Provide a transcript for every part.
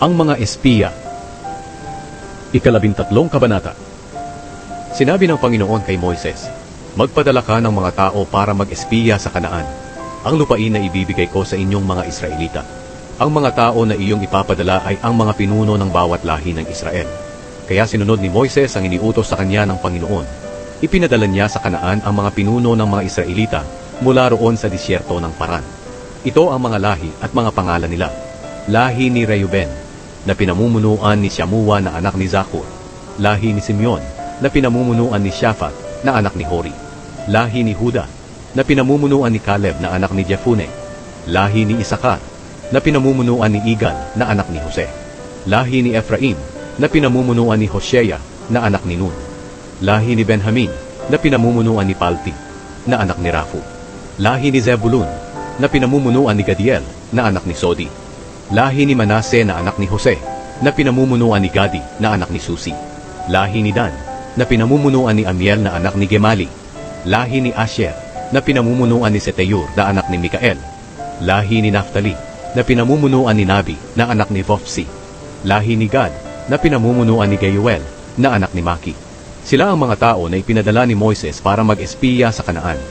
Ang mga espiya. Ikalabintatlong kabanata. Sinabi ng Panginoon kay Moises, Magpadala ka ng mga tao para mag-espiya sa kanaan, ang lupain na ibibigay ko sa inyong mga Israelita. Ang mga tao na iyong ipapadala ay ang mga pinuno ng bawat lahi ng Israel. Kaya sinunod ni Moises ang iniutos sa kanya ng Panginoon. Ipinadala niya sa kanaan ang mga pinuno ng mga Israelita mula roon sa disyerto ng Paran. Ito ang mga lahi at mga pangalan nila. Lahi ni Reuben, na pinamumunuan ni Shamua na anak ni Zakur. Lahi ni Simeon, na pinamumunuan ni Shaphat na anak ni Hori. Lahi ni Huda, na pinamumunuan ni Caleb na anak ni Jepune. Lahi ni Isakar, na pinamumunuan ni Igal na anak ni Jose. Lahi ni Ephraim, na pinamumunuan ni Hoshea na anak ni Nun. Lahi ni Benjamin, na pinamumunuan ni Palti, na anak ni Rafu. Lahi ni Zebulun, na pinamumunuan ni Gadiel, na anak ni Sodi. Lahi ni Manase na anak ni Jose, na pinamumunuan ni Gadi, na anak ni Susi. Lahi ni Dan, na pinamumunuan ni Amiel na anak ni Gemali. Lahi ni Asher, na pinamumunuan ni Seteyur na anak ni Mikael. Lahi ni Naphtali, na pinamumunuan ni Nabi na anak ni Vophsi. Lahi ni Gad, na pinamumunuan ni Geuel na anak ni Maki. Sila ang mga tao na ipinadala ni Moises para mag-espiya sa Kanaan.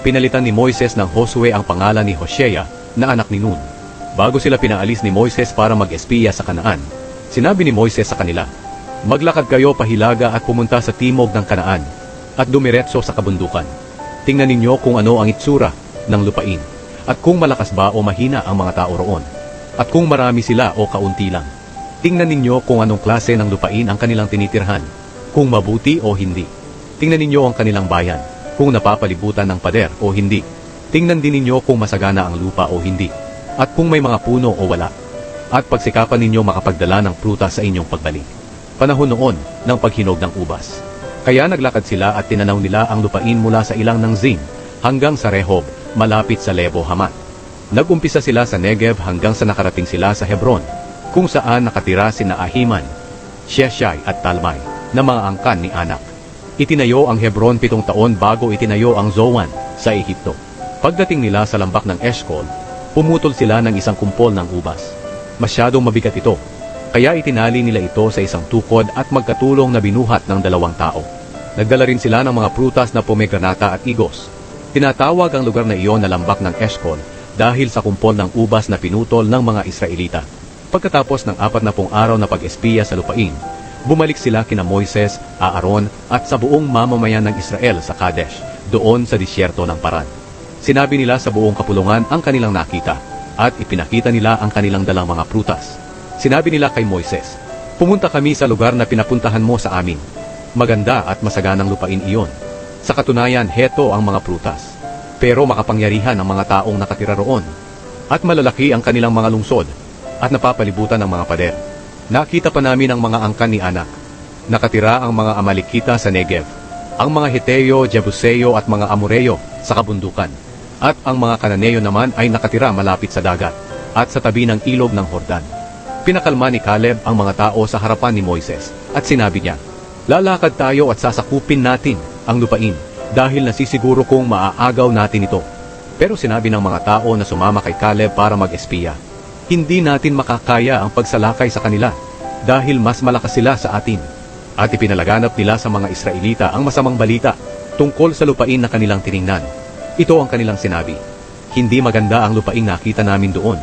Pinalitan ni Moises ng Josue ang pangalan ni Hoshea na anak ni Nun. Bago sila pinaalis ni Moises para mag-espiya sa Kanaan, sinabi ni Moises sa kanila, Maglakad kayo pahilaga at pumunta sa timog ng Kanaan at dumiretso sa kabundukan. Tingnan ninyo kung ano ang itsura ng lupain at kung malakas ba o mahina ang mga tao roon at kung marami sila o kaunti lang. Tingnan ninyo kung anong klase ng lupain ang kanilang tinitirhan, kung mabuti o hindi. Tingnan ninyo ang kanilang bayan, kung napapalibutan ng pader o hindi. Tingnan din ninyo kung masagana ang lupa o hindi, at kung may mga puno o wala. At pagsikapan ninyo makapagdala ng prutas sa inyong pagbalik. Panahon noon ng paghinog ng ubas. Kaya naglakad sila at tinanaw nila ang lupain mula sa ilang ng Zin hanggang sa Rehob, malapit sa Lebo Hamat. Nagumpisa sila sa Negev hanggang sa nakarating sila sa Hebron, kung saan nakatira sina Ahiman, Sheshai at Talmai na mga angkan ni Anak. Itinayo ang Hebron pitong taon bago itinayo ang Zoan sa Ehipto. Pagdating nila sa lambak ng Eshcol, pumutol sila ng isang kumpol ng ubas. Masyadong mabigat ito, kaya itinali nila ito sa isang tukod at magkatulong na binuhat ng dalawang tao. Nagdala rin sila ng mga prutas na pomegranata at igos. Tinatawag ang lugar na iyon na lambak ng Eshcol dahil sa kumpol ng ubas na pinutol ng mga Israelita. Pagkatapos ng apat na pong araw na pag-espiya sa lupain, bumalik sila kina Moises, Aaron at sa buong mamamayan ng Israel sa Kadesh, doon sa disyerto ng Paran. Sinabi nila sa buong kapulungan ang kanilang nakita at ipinakita nila ang kanilang dalang mga prutas. Sinabi nila kay Moises, Pumunta kami sa lugar na pinapuntahan mo sa amin. Maganda at masaganang lupain iyon. Sa katunayan, heto ang mga prutas. Pero makapangyarihan ang mga taong nakatira roon. At malalaki ang kanilang mga lungsod at napapalibutan ng mga pader. Nakita pa namin ang mga angkan ni anak. Nakatira ang mga Amalikita sa Negev, ang mga Hiteo, Jebuseo at mga Amoreo sa kabundukan. At ang mga Kananeo naman ay nakatira malapit sa dagat at sa tabi ng ilog ng Hordan. Pinakalma ni Caleb ang mga tao sa harapan ni Moises at sinabi niya, Lalakad tayo at sasakupin natin ang lupain dahil nasisiguro kong maaagaw natin ito. Pero sinabi ng mga tao na sumama kay Caleb para mag-espiya, hindi natin makakaya ang pagsalakay sa kanila dahil mas malakas sila sa atin. At ipinalaganap nila sa mga Israelita ang masamang balita tungkol sa lupain na kanilang tiningnan. Ito ang kanilang sinabi, Hindi maganda ang lupaing nakita namin doon.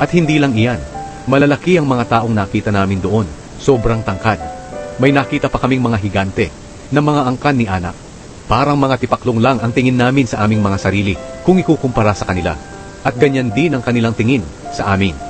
At hindi lang iyan, malalaki ang mga taong nakita namin doon, sobrang tangkad. May nakita pa kaming mga higante na mga angkan ni anak. Parang mga tipaklong lang ang tingin namin sa aming mga sarili kung ikukumpara sa kanila. At ganyan din ang kanilang tingin sa amin.